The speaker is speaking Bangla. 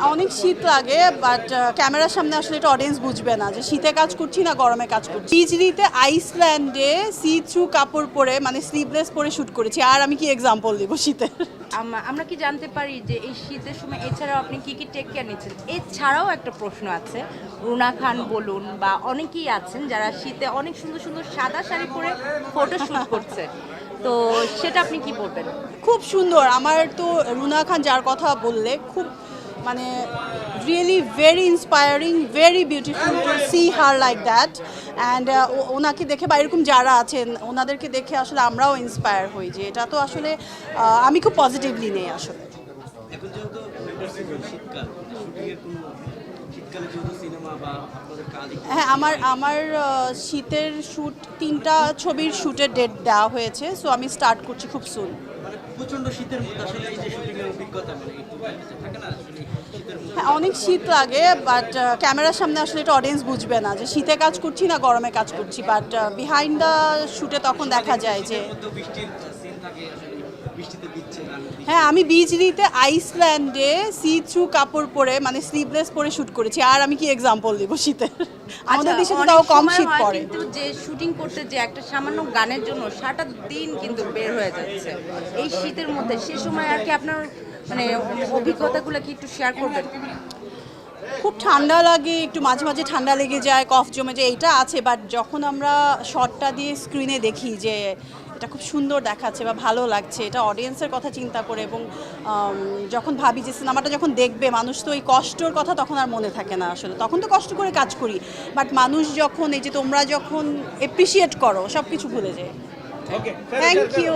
হ্যাঁ, অনেক শীত লাগে বাট ক্যামেরার সামনে আসলে এটা অডিয়েন্স বুঝবে না যে শীতে কাজ করছি না গরমে কাজ করছি। চিজরিতে আইসল্যান্ডে সি থ্রু কাপড় পরে মানে স্লিভলেস পরে শ্যুট করেছি আর আমি কি এক্সাম্পল দিব শীতের আমরা কি জানতে পারি যে এই শীতের সময় এছাড়াও আপনি কি কি টেক কেয়ার নিচ্ছেন? এছাড়াও একটা প্রশ্ন আছে রুনা খান বলুন বা অনেকেই আছেন যারা শীতে অনেক সুন্দর সুন্দর সাদা শাড়ি পরে ফটো শুট করছে তো সেটা আপনি কি বলবেন? খুব সুন্দর আমার তো রুনা খান যার কথা বললে খুব মানে really very inspiring very beautiful to see her like that and ওনাকে দেখে বা এরকম যারা আছেন ওনাদেরকে দেখে আসলে আমরাও ইন্সপায়ার হই যে এটা তো আসলে আমি খুব পজিটিভলি নেই আসলে। এখন যেহেতু শীতকাল শুটিংয়ের কোনো হ্যাঁ আমার আমার শীতের শ্যুট তিনটা ছবির শ্যুটের ডেট দেওয়া হয়েছে সো আমি স্টার্ট করছি খুব সুন মানে প্রচণ্ড শীতের মধ্যে আসলে এই যে শুটিংয়ের অভিজ্ঞতা মানে থাকে না আসলে হ্যাঁ অনেক শীত লাগে বাট ক্যামেরার সামনে আসলে এটা অডিয়েন্স বুঝবে না যে শীতে কাজ করছি না গরমে কাজ করছি বাট বিহাইন্ড দ্য শুটে তখন দেখা যায় যে বৃষ্টির সিন থাকে আসলে হ্যাঁ আমি বিজলিতে আইসল্যান্ডে সি থ্রু কাপড় পরে মানে স্লিভলেস পরে শুট করেছি। আর আমি কি এক্সাম্পল দিব শীতের আমাদের দেশে তো আচ্ছা, তাও কম শীত পড়ে। কিন্তু যে শুটিং করতে যে একটা সামান্য গানের জন্য সারাটা দিন কিন্তু বের হয়ে যাচ্ছে। এই শীতের মধ্যে সে সময় আর কি আপনার মানে অভিজ্ঞতাগুলো কি একটু শেয়ার করবেন? খুব ঠান্ডা লাগে একটু মাঝে মাঝে ঠান্ডা লেগে যায় কফ জমে যায় এইটা আছে। বাট যখন আমরা শটটা দিয়ে স্ক্রিনে দেখি যে এটা খুব সুন্দর দেখাচ্ছে বা ভালো লাগছে এটা অডিয়েন্সের কথা চিন্তা করে এবং যখন ভাবি যে সিনেমাটা যখন দেখবে মানুষ তো এই কষ্টর কথা তখন আর মনে থাকে না আসলে তখন তো কষ্ট করে কাজ করি বাট মানুষ যখন এই যে তোমরা যখন এপ্রিসিয়েট করো সব কিছু ভুলে যায় থ্যাংক ইউ